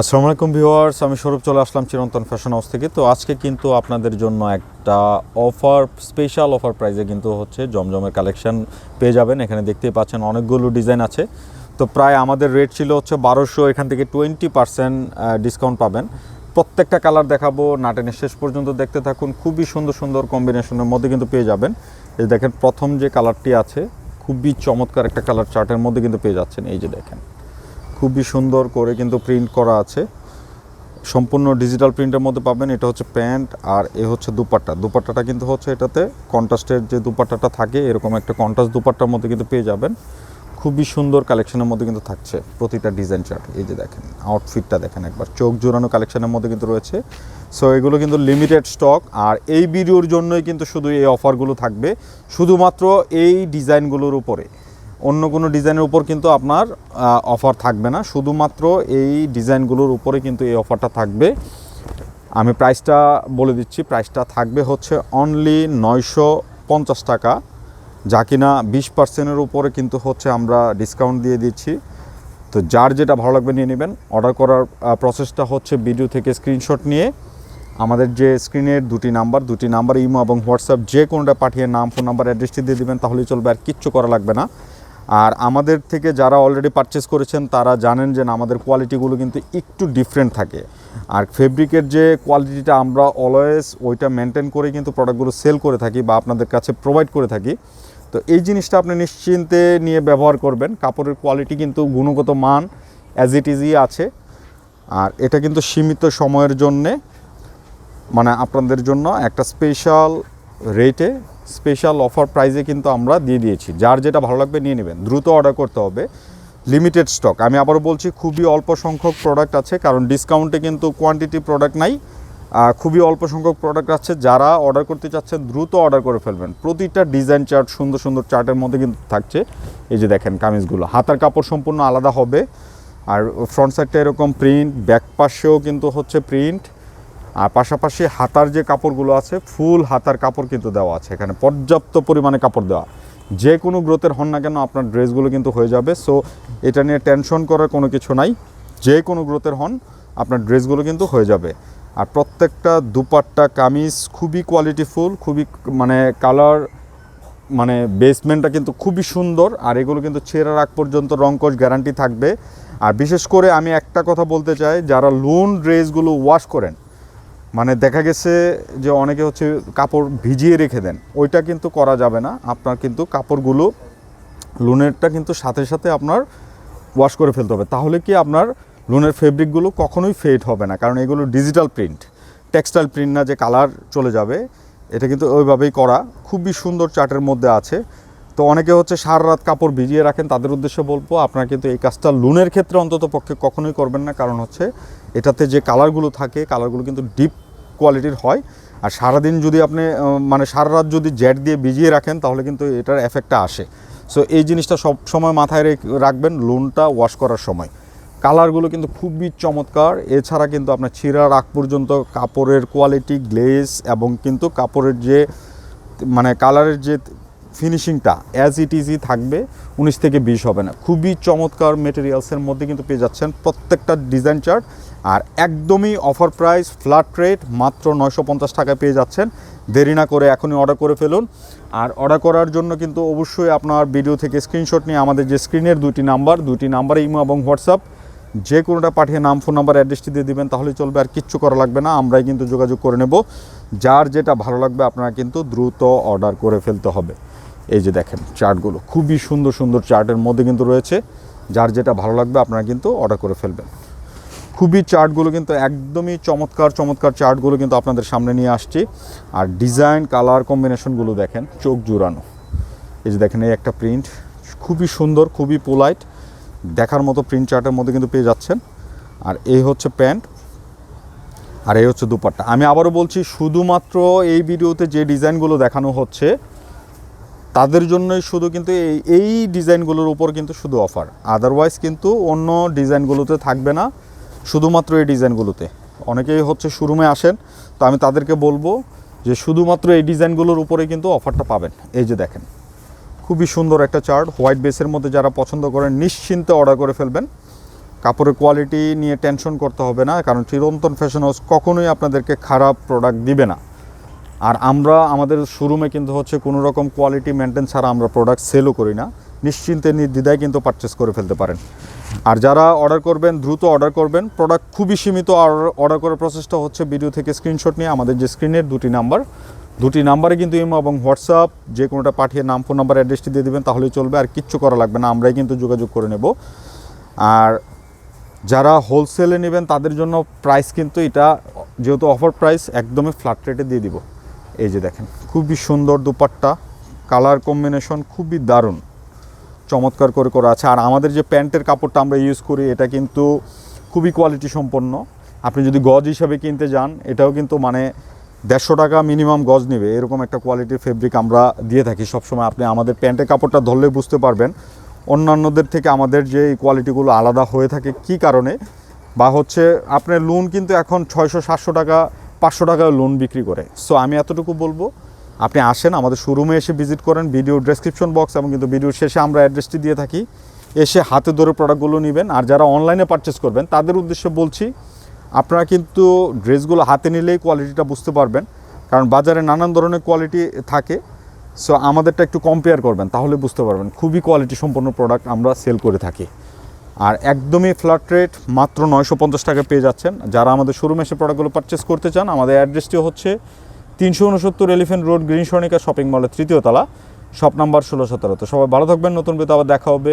আসসালামু আলাইকুম ভিউয়ার্স, আমি সৌরভ চলে আসলাম চিরন্তন ফ্যাশন হাউস থেকে। তো আজকে কিন্তু আপনাদের জন্য একটা অফার স্পেশাল অফার প্রাইজে কিন্তু হচ্ছে জমজমের কালেকশন পেয়ে যাবেন। এখানে দেখতেই পাচ্ছেন অনেকগুলো ডিজাইন আছে। তো প্রায় আমাদের রেট ছিল হচ্ছে বারোশো, এখান থেকে টোয়েন্টি পার্সেন্ট ডিসকাউন্ট পাবেন। প্রত্যেকটা কালার দেখাবো, নাটেনের শেষ পর্যন্ত দেখতে থাকুন। খুবই সুন্দর সুন্দর কম্বিনেশনের মধ্যে কিন্তু পেয়ে যাবেন। এই দেখেন, প্রথম যে কালারটি আছে, খুবই চমৎকার একটা কালার চার্টের মধ্যে কিন্তু পেয়ে যাচ্ছেন। এই যে দেখেন। খুবই সুন্দর করে কিন্তু প্রিন্ট করা আছে। সম্পূর্ণ ডিজিটাল প্রিন্টের মধ্যে পাবেন, এটা হচ্ছে প্যান্ট আর এ হচ্ছে দুপাট্টা। দুপাট্টাটা কিন্তু হচ্ছে এটাতে কন্ট্রাস্টের যে দুপাট্টাটা থাকে, এরকম একটা কন্ট্রাস্ট দুপাট্টার মধ্যে কিন্তু পেয়ে যাবেন। খুবই সুন্দর কালেকশনের মধ্যে কিন্তু থাকছে প্রতিটা ডিজাইন চার্ট এই যে দেখেন আউটফিটটা দেখেন একবার, চোখ জোড়ানো কালেকশনের মধ্যে কিন্তু রয়েছে। সো এগুলো কিন্তু লিমিটেড স্টক আর এই ভিডিওর জন্যই কিন্তু শুধু এই অফারগুলো থাকবে। শুধুমাত্র এই ডিজাইনগুলোর উপরে। অন্য কোনো ডিজাইনের উপর কিন্তু আপনার অফার থাকবে না। শুধুমাত্র এই ডিজাইনগুলোর উপরে কিন্তু এই অফারটা থাকবে। আমি প্রাইসটা বলে দিচ্ছি প্রাইসটা থাকবে হচ্ছে অনলি নয়শো পঞ্চাশ টাকা। যা কিনা বিশ পার্সেন্টের উপরে কিন্তু হচ্ছে আমরা ডিসকাউন্ট দিয়ে দিচ্ছি। তো যার যেটা ভালো লাগবে নিয়ে নেবেন। অর্ডার করার প্রসেসটা হচ্ছে ভিডিও থেকে স্ক্রিনশট নিয়ে। আমাদের যে স্ক্রিনের দুটি নাম্বার দুটি নাম্বার ইমো এবং হোয়াটসঅ্যাপ, যে কোনোটা পাঠিয়ে নাম ফোন নাম্বার অ্যাড্রেসটি দিয়ে দেবেন, তাহলেই চলবে আর কিচ্ছু করা লাগবে না। আর আমাদের থেকে যারা অলরেডি পারচেস করেছেন, তারা জানেন যে আমাদের কোয়ালিটিগুলো কিন্তু একটু ডিফারেন্ট থাকে। আর ফেব্রিকের যে কোয়ালিটিটা আমরা অলওয়েজ ওইটা মেনটেন করে কিন্তু প্রোডাক্টগুলো সেল করে থাকি বা আপনাদের কাছে প্রোভাইড করে থাকি। তো এই জিনিসটা আপনি নিশ্চিন্তে নিয়ে ব্যবহার করবেন। কাপড়ের কোয়ালিটি কিন্তু গুণগত মান অ্যাজ ইট ইজই আছে। আর এটা কিন্তু সীমিত সময়ের জন্যে মানে আপনাদের জন্য একটা স্পেশাল রেটে স্পেশাল অফার প্রাইজে কিন্তু আমরা দিয়ে দিয়েছি। যার যেটা ভালো লাগবে নিয়ে নেবেন। দ্রুত অর্ডার করতে হবে। লিমিটেড স্টক আমি আবারও বলছি, খুবই অল্প সংখ্যক প্রোডাক্ট আছে, কারণ ডিসকাউন্টে কিন্তু কোয়ান্টিটি প্রোডাক্ট নাই। খুবই অল্প সংখ্যক প্রোডাক্ট আছে। যারা অর্ডার করতে চাচ্ছেন, দ্রুত অর্ডার করে ফেলবেন। প্রতিটা ডিজাইন চার্ট সুন্দর সুন্দর চার্টের মধ্যে কিন্তু থাকছে। এই যে দেখেন কামিজগুলো। হাতার কাপড় সম্পূর্ণ আলাদা হবে। আর ফ্রন্ট সাইডটা এরকম প্রিন্ট ব্যাক পাশেও কিন্তু হচ্ছে প্রিন্ট আর পাশাপাশি হাতার যে কাপড়গুলো আছে, ফুল হাতার কাপড় কিন্তু দেওয়া আছে। এখানে পর্যাপ্ত পরিমাণে কাপড় দেওয়া। যে কোনো গ্রোথের হন না কেন আপনার ড্রেসগুলো কিন্তু হয়ে যাবে। সো, এটা নিয়ে টেনশন করার কোনো কিছু নাই। যে কোনো গ্রোথের হন, আপনার ড্রেসগুলো কিন্তু হয়ে যাবে। আর প্রত্যেকটা দুপাট্টা, কামিজ খুবই কোয়ালিটিফুল খুবই মানে কালার মানে বেসমেন্টটা কিন্তু খুবই সুন্দর। আর এগুলো কিন্তু ছেঁড়ার আগ পর্যন্ত রংকশ গ্যারান্টি থাকবে। আর বিশেষ করে আমি একটা কথা বলতে চাই, যারা লোন ড্রেসগুলো ওয়াশ করেন মানে দেখা গেছে যে অনেকে হচ্ছে কাপড় ভিজিয়ে রেখে দেন। ওইটা কিন্তু করা যাবে না। আপনার কিন্তু কাপড়গুলো লুনেরটা কিন্তু সাথে সাথে আপনার ওয়াশ করে ফেলতে হবে। তাহলে কি আপনার লুনের ফেব্রিকগুলো কখনোই ফেড হবে না। কারণ এগুলো ডিজিটাল প্রিন্ট টেক্সটাইল প্রিন্ট না যে কালার চলে যাবে। এটা কিন্তু ওইভাবেই করা। খুবই সুন্দর চার্টের মধ্যে আছে। তো অনেকে হচ্ছে সারা রাত কাপড় ভিজিয়ে রাখেন। তাদের উদ্দেশ্যে বলব, আপনারা কিন্তু এই কাজটা লুনের ক্ষেত্রে অন্তত পক্ষে কখনোই করবেন না। কারণ হচ্ছে এটাতে যে কালারগুলো থাকে, কালারগুলো কিন্তু ডিপ কোয়ালিটির হয়। আর সারাদিন যদি আপনি মানে সারা রাত যদি জেট দিয়ে ভিজিয়ে রাখেন, তাহলে কিন্তু এটার এফেক্টটা আসে। সো এই জিনিসটা সব সময় মাথায় রেখ- রাখবেন লোনটা ওয়াশ করার সময়। কালারগুলো কিন্তু খুবই চমৎকার। এছাড়া কিন্তু আপনার ছিঁড়ার আগ পর্যন্ত কাপড়ের কোয়ালিটি গ্লেস এবং কিন্তু কাপড়ের যে মানে কালারের যে ফিনিশিংটা অ্যাজ ইট ইজই থাকবে, উনিশ থেকে বিশ হবে না। খুবই চমৎকার মেটেরিয়ালসের মধ্যে কিন্তু পেয়ে যাচ্ছেন প্রত্যেকটা ডিজাইন চার্ট আর একদমই অফার প্রাইস ফ্ল্যাট রেট মাত্র নয়শো পঞ্চাশ টাকায় পেয়ে যাচ্ছেন। দেরি না করে এখনই অর্ডার করে ফেলুন। আর অর্ডার করার জন্য কিন্তু অবশ্যই আপনার ভিডিও থেকে স্ক্রিনশট নিয়ে আমাদের যে স্ক্রিনের দুটি নাম্বার দুটি নাম্বার ইমো এবং হোয়াটসঅ্যাপ, যে কোনোটা পাঠিয়ে নাম ফোন নাম্বার অ্যাড্রেসটি দিয়ে দিবেন তাহলে চলবে আর কিচ্ছু করা লাগবে না। আমরাই কিন্তু যোগাযোগ করে নেব। যার যেটা ভালো লাগবে আপনারা কিন্তু দ্রুত অর্ডার করে ফেলতে হবে। এই যে দেখেন চার্টগুলো, খুবই সুন্দর সুন্দর চার্টের মধ্যে কিন্তু রয়েছে। যার যেটা ভালো লাগবে আপনারা কিন্তু অর্ডার করে ফেলবেন। খুবই চার্টগুলো কিন্তু একদমই চমৎকার চমৎকার চার্টগুলো কিন্তু আপনাদের সামনে নিয়ে আসছি। আর ডিজাইন, কালার কম্বিনেশনগুলো দেখেন, চোখ জুড়ানো। এই যে দেখেন, এই একটা প্রিন্ট, খুবই সুন্দর, খুবই পোলাইট। দেখার মতো প্রিন্ট চার্টের মধ্যে কিন্তু পেয়ে যাচ্ছেন। আর এই হচ্ছে প্যান্ট, আর এই হচ্ছে দুপাট্টা। আমি আবারও বলছি, শুধুমাত্র এই ভিডিওতে যে ডিজাইনগুলো দেখানো হচ্ছে, তাদের জন্যই শুধু কিন্তু এই এই ডিজাইনগুলোর উপর কিন্তু শুধু অফার। আদারওয়াইজ কিন্তু অন্য ডিজাইনগুলোতে থাকবে না। শুধুমাত্র এই ডিজাইনগুলোতে। অনেকেই হচ্ছে শোরুমে আসেন, তো আমি তাদেরকে বলব যে শুধুমাত্র এই ডিজাইনগুলোর উপরে কিন্তু অফারটা পাবেন। এই যে দেখেন, খুবই সুন্দর একটা চার্ট, হোয়াইট বেসের মধ্যে যারা পছন্দ করেন নিশ্চিন্তে অর্ডার করে ফেলবেন। কাপড়ের কোয়ালিটি নিয়ে টেনশন করতে হবে না, কারণ চিরন্তন ফ্যাশন হাউস কখনোই আপনাদেরকে খারাপ প্রোডাক্ট দিবে না। আর আমরা, আমাদের শোরুমে কিন্তু হচ্ছে কোনো রকম কোয়ালিটি মেনটেন ছাড়া আমরা প্রোডাক্ট সেলও করি না। নিশ্চিন্তে নির্দ্বিধায় কিন্তু পারচেস করে ফেলতে পারেন। আর যারা অর্ডার করবেন, দ্রুত অর্ডার করবেন প্রোডাক্ট খুবই সীমিত অর্ডার করার প্রসেসটা হচ্ছে ভিডিও থেকে স্ক্রিনশট নিয়ে আমাদের যে স্ক্রিনের দুটি নাম্বার দুটি নাম্বারে কিন্তু ইমো এবং হোয়াটসঅ্যাপ, যে কোনোটা পাঠিয়ে নাম ফোন নাম্বার অ্যাড্রেসটি দিয়ে দেবেন, তাহলেই চলবে। আর কিচ্ছু করা লাগবে না, আমরাই কিন্তু যোগাযোগ করে নেব। আর যারা হোলসেলে নেবেন, তাদের জন্য প্রাইস কিন্তু এটা, যেহেতু অফার প্রাইস একদমই ফ্ল্যাট রেটে দিয়ে দিব। এই যে দেখেন, খুবই সুন্দর দুপাট্টা। কালার কম্বিনেশন খুবই দারুণ। চমৎকার করে করা আছে। আর আমাদের যে প্যান্টের কাপড়টা আমরা ইউজ করি, এটা কিন্তু খুবই কোয়ালিটি সম্পন্ন। আপনি যদি গজ হিসাবে কিনতে যান, এটাও কিন্তু মানে দেড়শো টাকা মিনিমাম গজ নেবে। এরকম একটা কোয়ালিটির ফেব্রিক আমরা দিয়ে থাকি সবসময়। আপনি আমাদের প্যান্টের কাপড়টা ধরলে বুঝতে পারবেন অন্যান্যদের থেকে আমাদের যে এই কোয়ালিটিগুলো আলাদা হয়ে থাকে কি কারণে, বা হচ্ছে আপনার লোন কিন্তু এখন ছয়শো, সাতশো টাকা, পাঁচশো টাকা লোন বিক্রি করে। সো আমি এতটুকু বলব আপনি আসেন, আমাদের শোরুমে এসে ভিজিট করেন ভিডিও ডেসক্রিপশন বক্স এবং কিন্তু ভিডিওর শেষে আমরা অ্যাড্রেসটি দিয়ে থাকি। এসে হাতে ধরে প্রোডাক্টগুলো নেবেন আর যারা অনলাইনে পারচেস করবেন, তাদের উদ্দেশ্যে বলছি, আপনারা কিন্তু ড্রেসগুলো হাতে নিলেই কোয়ালিটিটা বুঝতে পারবেন, কারণ বাজারে নানান ধরনের কোয়ালিটি থাকে। সো আমাদেরটা একটু কম্পেয়ার করবেন, তাহলে বুঝতে পারবেন, খুবই কোয়ালিটি সম্পন্ন প্রোডাক্ট আমরা সেল করে থাকি। আর একদমই ফ্ল্যাট রেট মাত্র নয়শো পঞ্চাশ টাকা পেয়ে যাচ্ছেন। যারা আমাদের শোরুমে এসে প্রোডাক্টগুলো পারচেস করতে চান, আমাদের অ্যাড্রেসটি হচ্ছে তিনশো উনসত্তর এলিফেন্ট রোড গ্রিন শপিং মলের তৃতীয় তলা, শপ নাম্বার ষোলো সতেরো। তো সবাই ভালো থাকবেন, নতুন বেতো আবার দেখা হবে।